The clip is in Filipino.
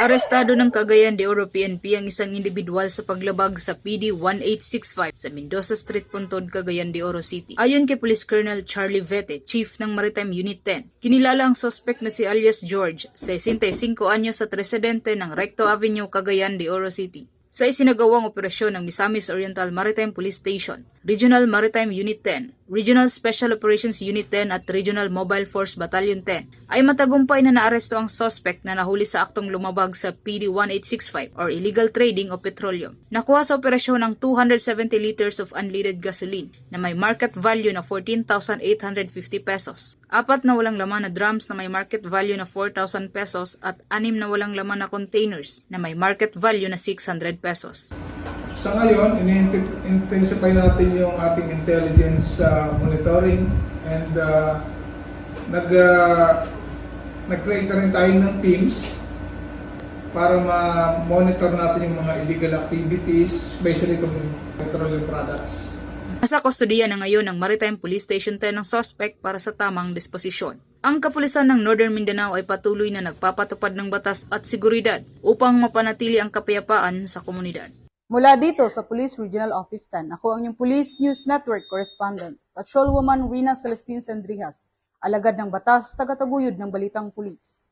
Arestado ng Cagayan de Oro PNP ang isang individual sa paglabag sa PD 1865 sa Mendoza Street, Puntod, Cagayan de Oro City. Ayon kay Police Colonel Charlie Vete, Chief ng Maritime Unit 10, kinilala ang suspect na si alias George, 65 anyos at residente ng Recto Avenue, Cagayan de Oro City. Sa isinagawang operasyon ng Misamis Oriental Maritime Police Station, Regional Maritime Unit 10, Regional Special Operations Unit 10 at Regional Mobile Force Battalion 10 ay matagumpay na naaresto ang suspect na nahuli sa aktong lumabag sa PD 1865 or illegal trading of petroleum. Nakuha sa operasyon ang 270 liters of unleaded gasoline na may market value na 14,850 pesos. Apat na walang laman na drums na may market value na 4,000 pesos at anim na walang laman na containers na may market value na 600 pesos. Sa ngayon, ini-intensify natin yung ating intelligence uh, monitoring and uh, nag uh, nag-create na rin tayo ng teams para ma-monitor natin yung mga illegal activities, especially itong petroleum products. Nasa kustodiya na ngayon ng Maritime Police Station 10 ng suspect para sa tamang disposisyon. Ang kapulisan ng Northern Mindanao ay patuloy na nagpapatupad ng batas at seguridad upang mapanatili ang kapayapaan sa komunidad. Mula dito sa Police Regional Office 10, ako ang inyong Police News Network Correspondent, Patrolwoman Rina Celestine Sendrijas, alagad ng batas, tagataguyod ng Balitang Pulis.